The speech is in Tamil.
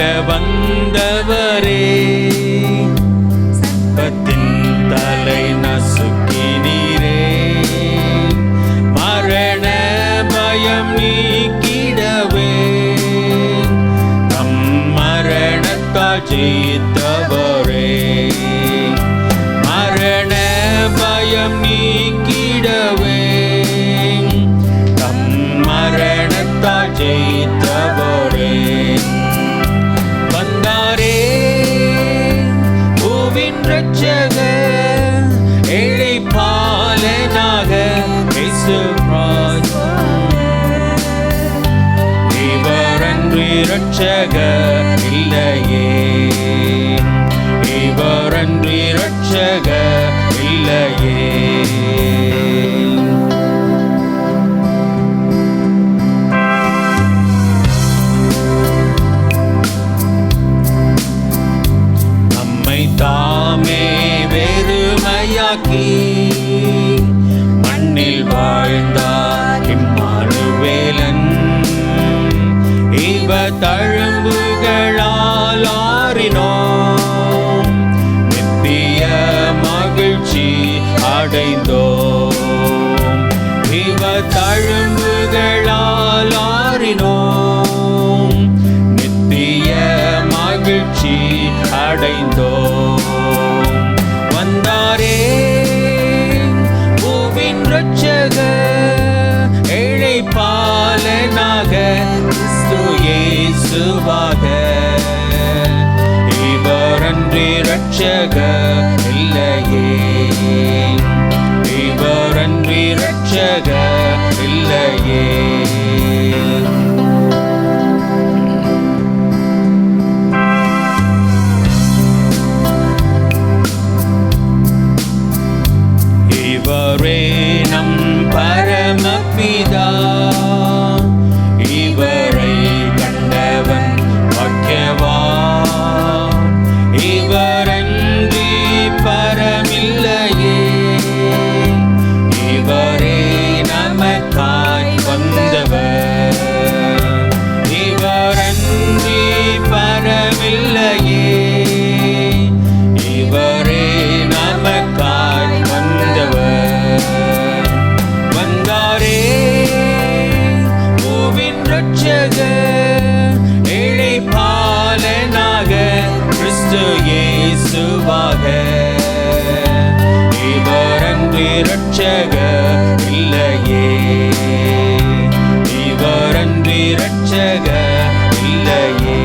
மீட்க வந்தவரே. சர்ப்பத்தின் தலை நசுக்கினீரே மரண பயம் நீக்கிடவே. தம் மரணத்தால் ஜெயித்தவரே. மரண பயம் நீக்கிடவே. தம் மரணத்தால் ஜெயித்த இவரன்றி ரட்சக இல்லையே இவரன்றி ரட்சக இல்லையே நம்மை தாமே வெறுமையாக்கி இவ நித்திய மகிழ்ச்சி அடைந்தோம். இவ தழும்புகளால் நித்திய மகிழ்ச்சி அடைந்தோம். வந்தாரே பூவின் ரட்சக ஏழை இயேசுவாக இவரன்றி ரட்சக இல்லையே. இயேசு இயேசுவாக. இவரன்றி ரட்சக இல்லையே. இவரன்றி ரட்சக இல்லையே.